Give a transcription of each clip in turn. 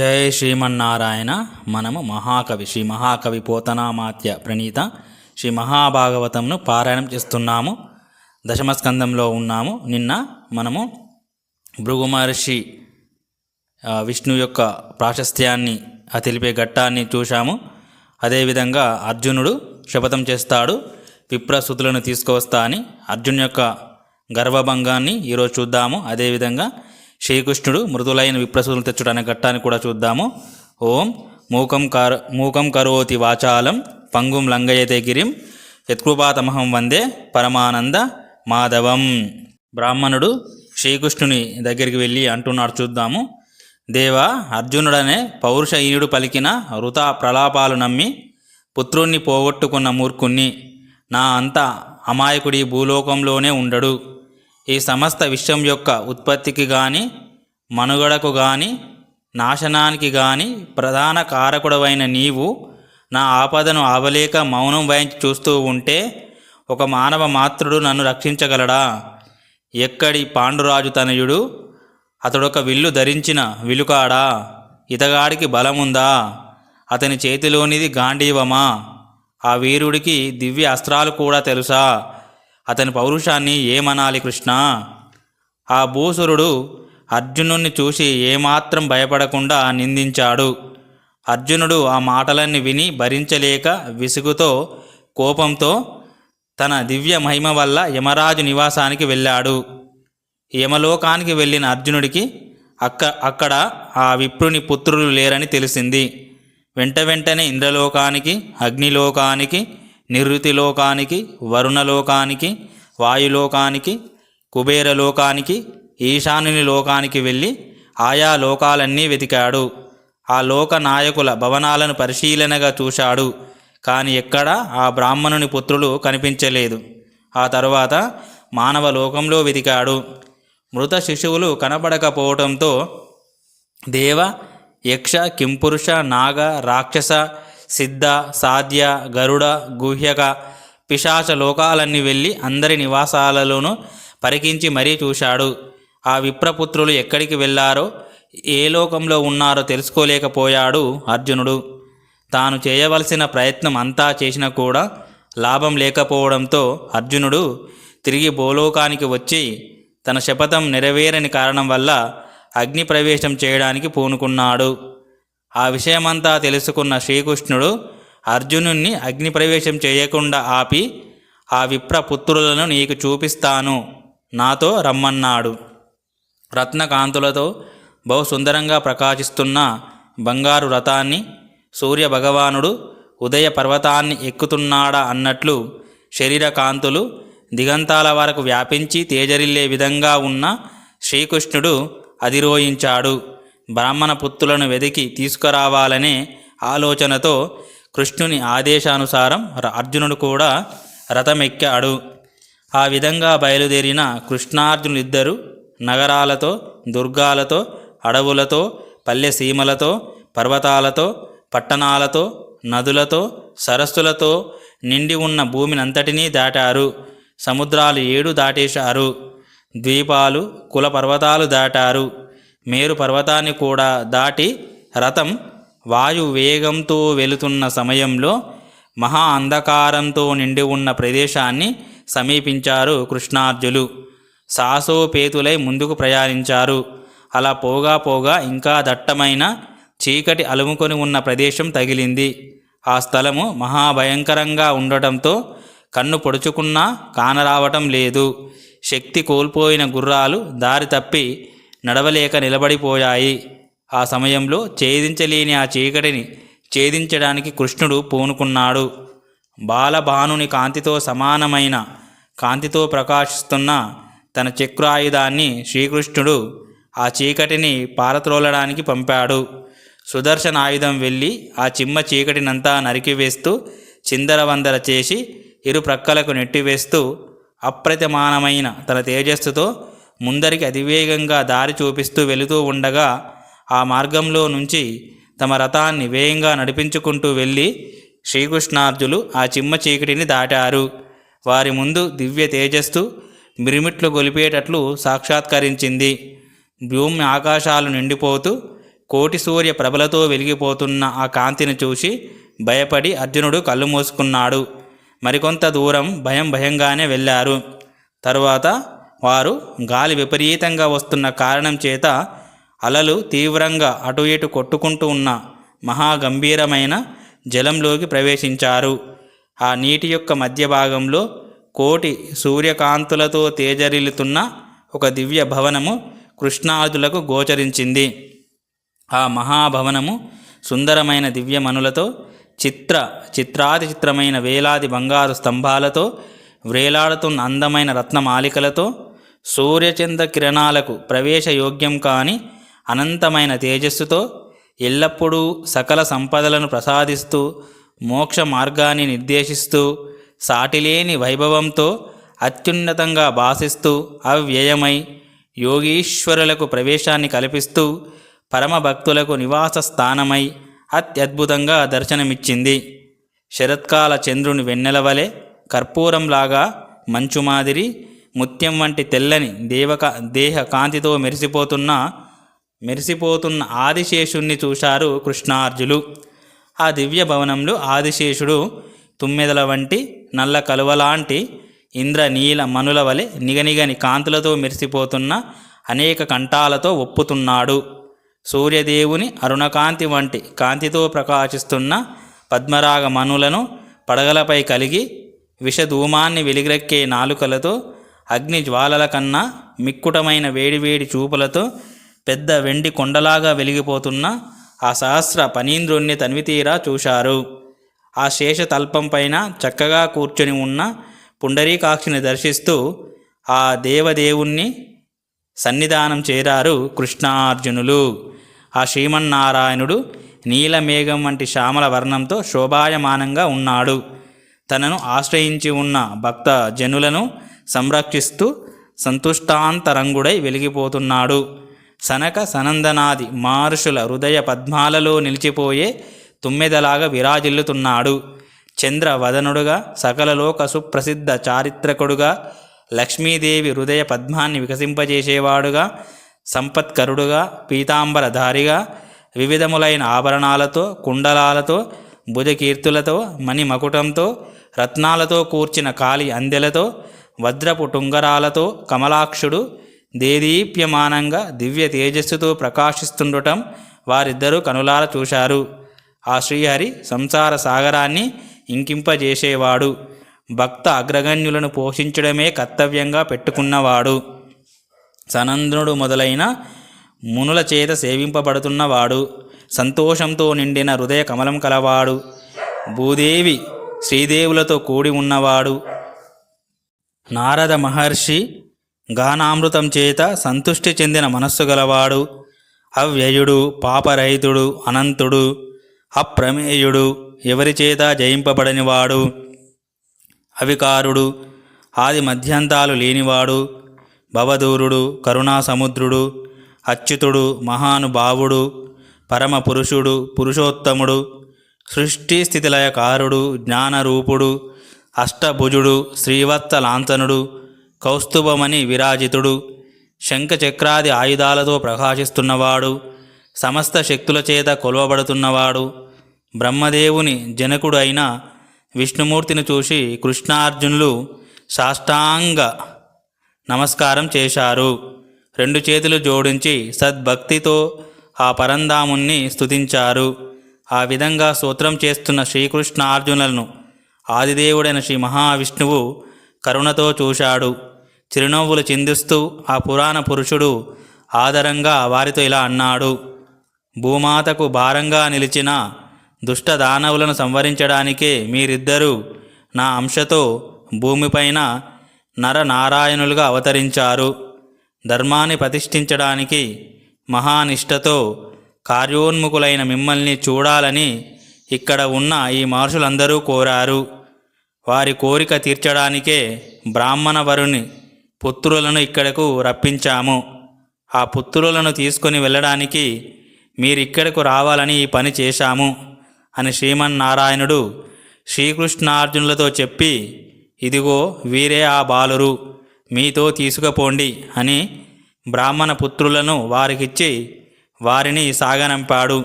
జయ శ్రీమన్నారాయణ మనము మహాకవి. శ్రీ మహాకవి పోతనామాత్య ప్రణీత. శ్రీ మహాభాగవతంను పారాయణం చేస్తున్నాము. దశమస్కందంలో ఉన్నాము. నిన్న మనము భృగు మహర్షి విష్ణు యొక్క ప్రాశస్త్యాన్ని ఆ తెలిపే ఘట్టాన్ని చూశాము. అదేవిధంగా అర్జునుడు శపథం చేస్తాడు. విప్రసుతులను తీసుకువస్తా అని అర్జున్ యొక్క గర్వభంగాన్ని ఈరోజు చూద్దాము. అదేవిధంగా శ్రీకృష్ణుడు మృదులైన విప్రసుతులను తెచ్చుడనే ఘట్టాన్ని కూడా చూద్దాము. ఓం మూకం కర మూకం కరోతి వాచాలం పంగుం లంగయతే గిరిం యత్కృపాతమహం వందే పరమానంద మాధవం. బ్రాహ్మణుడు శ్రీకృష్ణుని దగ్గరికి వెళ్ళి అంటున్నాడు చూద్దాము. దేవా అర్జునుడనే పౌరుషహీనుడు పలికిన వృతా ప్రలాపాలు నమ్మి పుత్రుణ్ణి పోగొట్టుకున్న మూర్ఖుణ్ణి. నా అంత అమాయకుడి భూలోకంలోనే ఉండడు. ఈ సమస్త విశ్వం యొక్క ఉత్పత్తికి గాని మనుగడకు గాని నాశనానికి గాని ప్రధాన కారకుడవైన నీవు నా ఆపదను ఆవలేక మౌనం వహించి చూస్తూ ఉంటే ఒక మానవ మాత్రుడు నన్ను రక్షించగలడా? ఎక్కడి పాండురాజు తనయుడు? అతడొక విల్లు ధరించిన విలుకాడా? ఇతగాడికి బలముందా? అతని చేతిలోనిది గాంధీవమా? ఆ వీరుడికి దివ్య అస్త్రాలు కూడా తెలుసా? అతని పౌరుషాన్ని ఏమనాలి కృష్ణ? ఆ భూసురుడు అర్జునుణ్ణి చూసి ఏమాత్రం భయపడకుండా నిందించాడు. అర్జునుడు ఆ మాటలన్నీ విని భరించలేక విసుగుతో కోపంతో తన దివ్య మహిమ వల్ల యమరాజు నివాసానికి వెళ్ళాడు. యమలోకానికి వెళ్ళిన అర్జునుడికి అక్క అక్కడ ఆ విప్రుని పుత్రులు లేరని తెలిసింది. వెంట వెంటనే ఇంద్రలోకానికి అగ్నిలోకానికి నివృత్తిలోకానికి వరుణలోకానికి వాయులోకానికి కుబేరలోకానికి ఈశానుని లోకానికి వెళ్ళి ఆయా లోకాలన్నీ వెతికాడు. ఆ లోక నాయకుల భవనాలను పరిశీలనగా చూశాడు. కానీ ఎక్కడా ఆ బ్రాహ్మణుని పుత్రులు కనిపించలేదు. ఆ తరువాత మానవ లోకంలో వెతికాడు. మృత శిశువులు కనపడకపోవడంతో దేవ యక్ష కింపురుష నాగ రాక్షస సిద్ధ సాధ్య గరుడ గుహ్యక పిశాచ లోకాలన్నీ వెళ్ళి అందరి నివాసాలలోనూ పరికించి మరీ చూశాడు. ఆ విప్రపుత్రులు ఎక్కడికి వెళ్ళారో ఏ లోకంలో ఉన్నారో తెలుసుకోలేకపోయాడు అర్జునుడు. తాను చేయవలసిన ప్రయత్నం అంతా చేసినా కూడా లాభం లేకపోవడంతో అర్జునుడు తిరిగి భూలోకానికి వచ్చి తన శపథం నెరవేరని కారణం వల్ల అగ్ని ప్రవేశం చేయడానికి పూనుకున్నాడు. ఆ విషయమంతా తెలుసుకున్న శ్రీకృష్ణుడు అర్జునుణ్ణి అగ్ని ప్రవేశం చేయకుండా ఆపి ఆ విప్ర పుత్రులను నీకు చూపిస్తాను. నాతో రమ్మన్నాడు. రత్నకాంతులతో బహు సుందరంగా ప్రకాశిస్తున్న బంగారు రథాన్ని సూర్య భగవానుడు ఉదయ పర్వతాన్ని ఎక్కుతున్నాడా అన్నట్లు శరీర కాంతులు దిగంతాల వరకు వ్యాపించి తేజరిల్లే విధంగా ఉన్న శ్రీకృష్ణుడు అధిరోహించాడు. బ్రాహ్మణ పుత్రులను వెదికి తీసుకురావాలనే ఆలోచనతో కృష్ణుని ఆదేశానుసారం అర్జునుడు కూడా రథమెక్కాడు ఆ విధంగా బయలుదేరిన కృష్ణార్జునులిద్దరూ నగరాలతో దుర్గాలతో అడవులతో పల్లె సీమలతో పర్వతాలతో పట్టణాలతో నదులతో సరస్సులతో నిండి ఉన్న భూమినంతటినీ దాటారు. సముద్రాలు ఏడు దాటేశారు. ద్వీపాలు కుల పర్వతాలు దాటారు. మేరు పర్వతాన్ని కూడా దాటి రథం వాయు వేగంతో వెళుతున్న సమయంలో మహా అంధకారంతో నిండి ఉన్న ప్రదేశాన్ని సమీపించారు కృష్ణార్జులు. సాసోపేతులై ముందుకు ప్రయాణించారు. అలా పోగా పోగా ఇంకా దట్టమైన చీకటి అలుముకొని ఉన్న ప్రదేశం తగిలింది. ఆ స్థలము మహాభయంకరంగా ఉండటంతో కన్ను పొడుచుకున్నా కానరావటం లేదు. శక్తి కోల్పోయిన గుర్రాలు దారి తప్పి నడవలేక నిలబడిపోయాయి. ఆ సమయంలో ఛేదించలేని ఆ చీకటిని ఛేదించడానికి కృష్ణుడు పూనుకున్నాడు. బాలభానుని కాంతితో సమానమైన కాంతితో ప్రకాశిస్తున్న తన చక్రాయుధాన్ని శ్రీకృష్ణుడు ఆ చీకటిని పారత్రోలడానికి పంపాడు. సుదర్శన ఆయుధం వెళ్ళి ఆ చిమ్మ చీకటినంతా నరికివేస్తూ చిందరవందర చేసి ఇరు ప్రక్కలకు నెట్టివేస్తూ అప్రతిమానమైన తన తేజస్సుతో ముందరికి అతివేగంగా దారి చూపిస్తూ వెళుతూ ఉండగా ఆ మార్గంలో నుంచి తమ రథాన్ని వేగంగా నడిపించుకుంటూ వెళ్ళి శ్రీకృష్ణార్జులు ఆ చిమ్మ చీకటిని దాటారు. వారి ముందు దివ్య తేజస్సు మిరిమిట్లు గొలిపేటట్లు సాక్షాత్కరించింది. భూమి ఆకాశాలు నిండిపోతూ కోటి సూర్య ప్రభలతో వెలిగిపోతున్న ఆ కాంతిని చూసి భయపడి అర్జునుడు కళ్ళు మూసుకున్నాడు. మరికొంత దూరం భయం భయంగానే వెళ్ళారు. తరువాత వారు గాలి విపరీతంగా వస్తున్న కారణం చేత అలలు తీవ్రంగా అటు ఇటు కొట్టుకుంటూ ఉన్న మహాగంభీరమైన జలంలోకి ప్రవేశించారు. ఆ నీటి యొక్క మధ్య భాగంలో కోటి సూర్యకాంతులతో తేజరిల్లుతున్న ఒక దివ్య భవనము కృష్ణాదులకు గోచరించింది. ఆ మహాభవనము సుందరమైన దివ్యమనులతో చిత్ర చిత్రాది చిత్రమైన వేలాది బంగారు స్తంభాలతో వ్రేలాడుతున్న అందమైన రత్నమాలికలతో సూర్యచంద్ర కిరణాలకు ప్రవేశయోగ్యం కాని అనంతమైన తేజస్సుతో ఎల్లప్పుడూ సకల సంపదలను ప్రసాదిస్తూ మోక్ష మార్గాన్ని నిర్దేశిస్తూ సాటిలేని వైభవంతో అత్యున్నతంగా భాసిస్తూ అవ్యయమై యోగీశ్వరులకు ప్రవేశాన్ని కల్పిస్తూ పరమ భక్తులకు నివాస స్థానమై అత్యద్భుతంగా దర్శనమిచ్చింది. శరత్కాల చంద్రుని వెన్నెల వలె కర్పూరంలాగా మంచు మాదిరి ముత్యం వంటి తెల్లని దేవక దేహ కాంతితో మెరిసిపోతున్న మెరిసిపోతున్న ఆదిశేషుణ్ణి చూశారు కృష్ణార్జులు. ఆ దివ్య భవనంలో ఆదిశేషుడు తుమ్మెదల వంటి నల్ల కలువలాంటి ఇంద్ర నీల మనుల వలె నిగనిగని కాంతులతో మెరిసిపోతున్న అనేక కంఠాలతో ఒప్పుతున్నాడు. సూర్యదేవుని అరుణకాంతి వంటి కాంతితో ప్రకాశిస్తున్న పద్మరాగ మనులను పడగలపై కలిగి విషధూమాన్ని వెలిగిరెక్కే నాలుకలతో అగ్ని జ్వాలల కన్నా మిక్కుటమైన వేడివేడి చూపులతో పెద్ద వెండి కొండలాగా వెలిగిపోతున్న ఆ సహస్ర పనీంద్రుణ్ణి తనివితీరా చూశారు. ఆ శేష తల్పంపైన చక్కగా కూర్చొని ఉన్న పుండరీకాక్షిని దర్శిస్తూ ఆ దేవదేవుణ్ణి సన్నిధానం చేరారు కృష్ణార్జునులు. ఆ శ్రీమన్నారాయణుడు నీలమేఘం వంటి శ్యామల వర్ణంతో శోభాయమానంగా ఉన్నాడు. తనను ఆశ్రయించి ఉన్న భక్త జనులను సంరక్షిస్తూ సంతుష్టాంతరంగుడై వెలిగిపోతున్నాడు. సనక సనందనాది మహర్షుల హృదయ పద్మాలలో నిలిచిపోయే తుమ్మెదలాగా విరాజిల్లుతున్నాడు. చంద్రవదనుడుగా సకలలోక సుప్రసిద్ధ చారిత్రకుడుగా లక్ష్మీదేవి హృదయ పద్మాన్ని వికసింపజేసేవాడుగా సంపత్కరుడుగా పీతాంబరధారిగా వివిధములైన ఆభరణాలతో కుండలాలతో భుజకీర్తులతో మణిమకుటంతో రత్నాలతో కూర్చిన కాళీ అందెలతో వజ్రపు టుంగరాలతో కమలాక్షుడు దేదీప్యమానంగా దివ్య తేజస్సుతో ప్రకాశిస్తుండటం వారిద్దరూ కనులార చూశారు. ఆ శ్రీహరి సంసార సాగరాన్ని ఇంకింపజేసేవాడు. భక్త అగ్రగణ్యులను పోషించడమే కర్తవ్యంగా పెట్టుకున్నవాడు. సనంద్రుడు మొదలైన మునుల చేత సేవింపబడుతున్నవాడు. సంతోషంతో నిండిన హృదయ కమలం కలవాడు. భూదేవి శ్రీదేవులతో కూడి ఉన్నవాడు. నారద మహర్షి గానామృతం చేత సంతుష్టి చెందిన మనస్సు గలవాడు అవ్యయుడు పాపరహితుడు అనంతుడు అప్రమేయుడు ఎవరి చేత జయింపబడనివాడు అవికారుడు ఆది మధ్యంతాలు లేనివాడు భవదూరుడు కరుణాసముద్రుడు అచ్యుతుడు మహానుభావుడు పరమ పురుషుడు పురుషోత్తముడు సృష్టి స్థితిలయకారుడు జ్ఞానరూపుడు అష్టభుజుడు శ్రీవత్సలాంతనుడు కౌస్తుభమణి విరాజితుడు శంఖచక్రాది ఆయుధాలతో ప్రకాశిస్తున్నవాడు సమస్త శక్తుల చేత కొలవబడుతున్నవాడు బ్రహ్మదేవుని జనకుడు అయిన విష్ణుమూర్తిని చూసి కృష్ణార్జునులు సాష్టాంగ నమస్కారం చేశారు. రెండు చేతులు జోడించి సద్భక్తితో ఆ పరంధాముణ్ణి స్తుతించారు. ఆ విధంగా స్తోత్రం చేస్తున్న శ్రీకృష్ణార్జునులను ఆదిదేవుడైన శ్రీ మహావిష్ణువు కరుణతో చూశాడు. చిరునవ్వులు చిందిస్తూ ఆ పురాణ పురుషుడు ఆదరంగా వారితో ఇలా అన్నాడు. భూమాతకు భారంగా నిలిచిన దుష్ట దానవులను సంవరించడానికే మీరిద్దరూ నా అంశతో భూమిపైన నరనారాయణులుగా అవతరించారు. ధర్మాన్ని ప్రతిష్ఠించడానికి మహానిష్టతో కార్యోన్ముఖులైన మిమ్మల్ని చూడాలని ఇక్కడ ఉన్న ఈ మహర్షులందరూ కోరారు. వారి కోరిక తీర్చడానికే బ్రాహ్మణ వరుని పుత్రులను ఇక్కడకు రప్పించాము. ఆ పుత్రులను తీసుకొని వెళ్ళడానికి మీరిక్కడకు రావాలని ఈ పని చేశాము అని శ్రీమన్నారాయణుడు శ్రీకృష్ణార్జునులతో చెప్పి ఇదిగో వీరే ఆ బాలురు మీతో తీసుకుపోండి అని బ్రాహ్మణ పుత్రులను వారికిచ్చి వారిని సాగనంపాడు.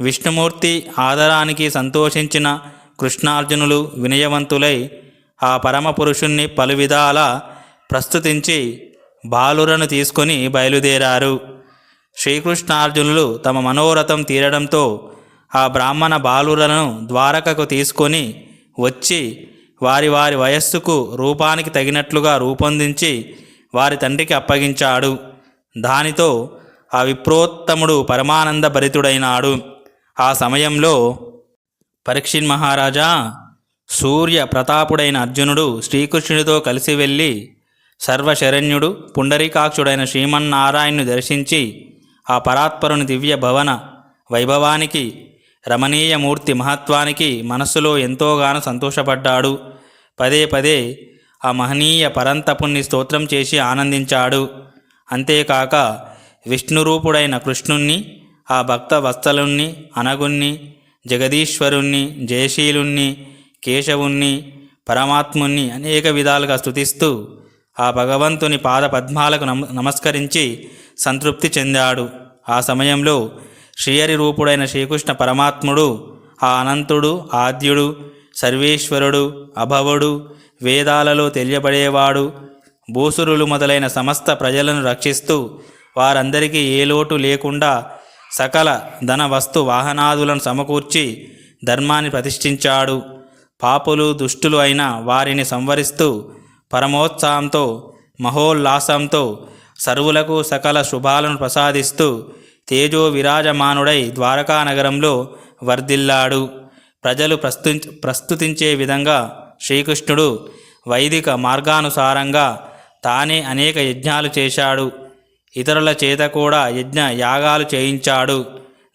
విష్ణుమూర్తి ఆదరానికి సంతోషించిన కృష్ణార్జునులు వినయవంతులై ఆ పరమపురుషుణ్ణి పలు విధాల ప్రస్తుతించి బాలురను తీసుకొని బయలుదేరారు. శ్రీకృష్ణార్జునులు తమ మనోరథం తీరడంతో ఆ బ్రాహ్మణ బాలురను ద్వారకకు తీసుకొని వచ్చి వారి వారి వయస్సుకు రూపానికి తగినట్లుగా రూపొందించి వారి తండ్రికి అప్పగించాడు. దానితో ఆ విప్రోత్తముడు పరమానంద భరితుడైనాడు. ఆ సమయంలో పరీక్షిన్ మహారాజా సూర్య ప్రతాపుడైన అర్జునుడు శ్రీకృష్ణుడితో కలిసి వెళ్ళి సర్వశరణ్యుడు పుండరీకాక్షుడైన శ్రీమన్నారాయణ్ను దర్శించి ఆ పరాత్పరుని దివ్య భవన వైభవానికి రమణీయ మూర్తి మహత్వానికి మనస్సులో ఎంతోగానో సంతోషపడ్డాడు. పదే పదే ఆ మహనీయ పరంతపుణ్ణి స్తోత్రం చేసి ఆనందించాడు. అంతేకాక విష్ణురూపుడైన కృష్ణుణ్ణి ఆ భక్త వత్సలుణ్ణి అనగుణ్ణి జగదీశ్వరుణ్ణి జయశీలుణ్ణి కేశవుణ్ణి పరమాత్ముణ్ణి అనేక విధాలుగా స్తుతిస్తూ ఆ భగవంతుని పాద పద్మాలకు నమ నమస్కరించి సంతృప్తి చెందాడు. ఆ సమయంలో శ్రీహరి రూపుడైన శ్రీకృష్ణ పరమాత్ముడు ఆ అనంతుడు ఆద్యుడు సర్వేశ్వరుడు అభవుడు వేదాలలో తెలియబడేవాడు భూసురులు మొదలైన సమస్త ప్రజలను రక్షిస్తూ వారందరికీ ఏ లోటు లేకుండా సకల ధన వస్తు వాహనాదులను సమకూర్చి ధర్మాన్ని ప్రతిష్ఠించాడు. పాపులు దుష్టులు అయిన వారిని సంవరిస్తూ పరమోత్సాహంతో మహోల్లాసంతో సర్వులకు సకల శుభాలను ప్రసాదిస్తూ తేజో విరాజమానుడై ద్వారకా నగరంలో వర్ధిల్లాడు. ప్రజలు ప్రస్తు ప్రస్తుతించే విధంగా శ్రీకృష్ణుడు వైదిక మార్గానుసారంగా తానే అనేక యజ్ఞాలు చేశాడు. ఇతరుల చేత కూడా యజ్ఞ యాగాలు చేయించాడు.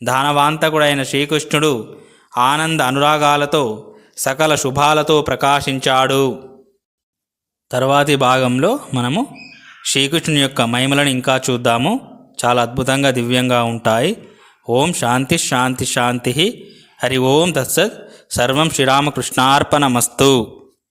దానవాంతకుడైన శ్రీకృష్ణుడు ఆనంద అనురాగాలతో సకల శుభాలతో ప్రకాశించాడు. తర్వాతి భాగంలో మనము శ్రీకృష్ణుని యొక్క మహిమలను ఇంకా చూద్దాము. చాలా అద్భుతంగా దివ్యంగా ఉంటాయి. ఓం శాంతి శాంతి శాంతి. హరి ఓం తత్సత్. సర్వం శ్రీరామకృష్ణార్పణమస్తు.